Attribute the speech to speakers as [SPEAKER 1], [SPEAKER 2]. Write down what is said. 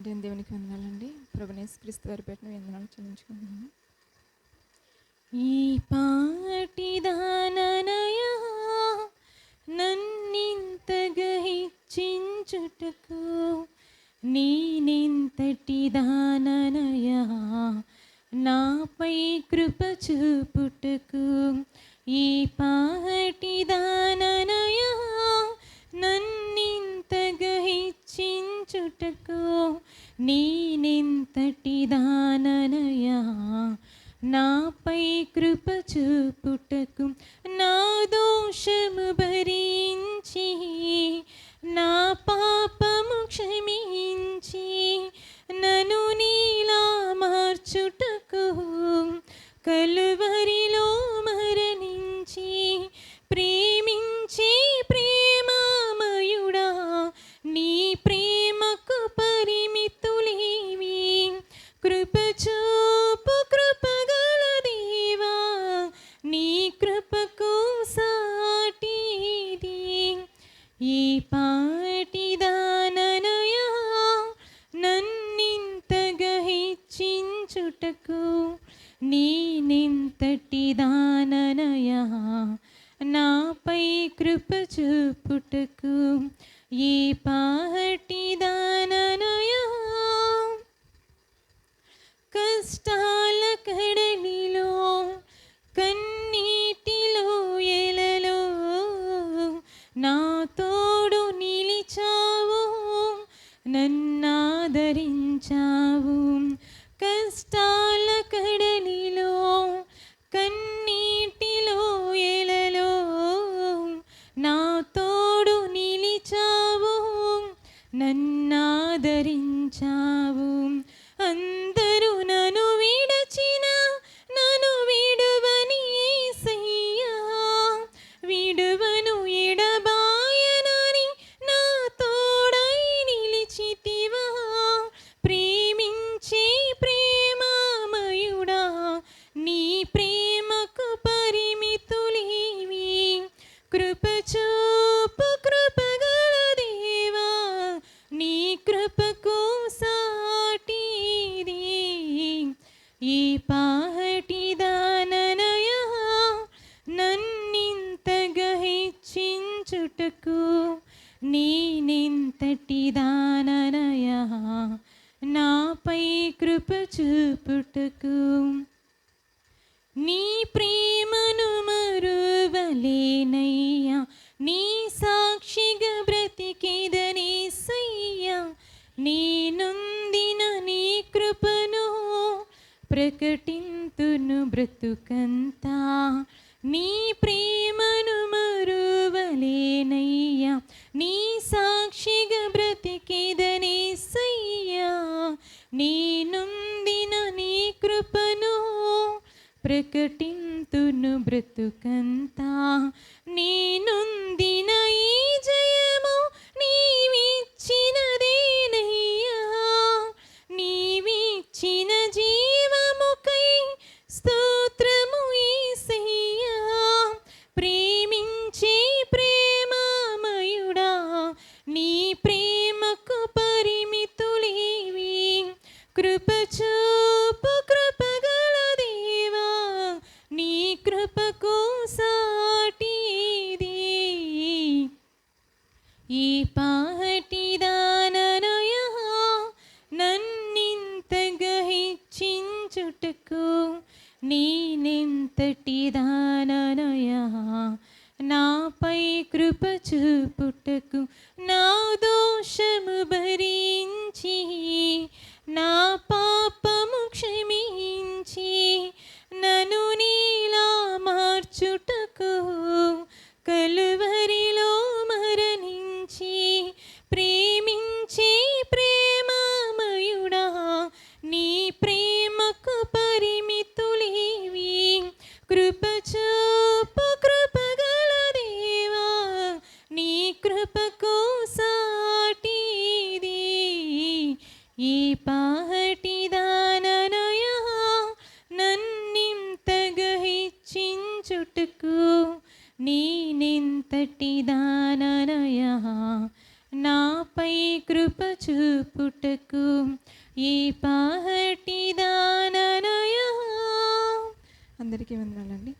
[SPEAKER 1] నేను దేవునికి వందాలండి ప్రభునేశ్ క్రీస్తు వారి పెట్టిన వందనాలు చెల్లించుకుంటున్నాను
[SPEAKER 2] ఈ పాటిదాననయ నన్నింత గహించుటకు నేనింతటి దాననయ నాపై కృప చూపుటకు ఈ పాటిదాననయ నన్నింతగా హెచ్చించుటకు నేనెంతటి దాననయా. నాపై కృప చూపుటకు నా దోషము భరించి నా పాపము క్షమించి నన్ను నీలా మార్చుటకు కలు నీ నేనెంతటి దాననయ నాపై కృప చూపుటకు ఈ పాటిదాననయ కష్టాల కడలిలో కన్నీటిలో ఎలలో నా తోడు నిలిచావు నన్నాదరించావు కష్టాలు నన్నాదరించావు. అన్న హెచ్చించుటకు నేనెంతటి దాననయ నాపై కృప చూపుటకు. నీ ప్రేమను మరువలేనయ్యా నీ సాక్షిగా బ్రతికేదనే సయ్యా నేనొందిన నీ కృపను ప్రకటింతును బ్రతుకంతా. నీ ప్రేమను మరువలేనయ్యా నీ సాక్షిగా బ్రతికేదనే సయ్యా నేనుందిన నీ కృపను ప్రకటింతును బ్రతుకంతా కృప చూపు కృపగల దేవా నీ కృపకు సాటిది ఈ పాటిదాననయ నన్నింతగా హెచ్చించుటకు నేనెంతటి దాననయ నాపై కృప చూపుటకు నా దోషము భరీ కలువరిలో మరణించి ప్రేమించి ప్రేమామయుడా నీ ప్రేమకు పరిమితులేవి. కృపచూపు కృపగల దేవా నీ కృపకు సాటిది ఈ పాటిదాననయ నన్నింతగా హెచ్చించుటకు నీ దాననయ నాపై కృప చూపుటకు ఈ పాహటి దాననయ
[SPEAKER 1] అందరికీ వందనాలండి.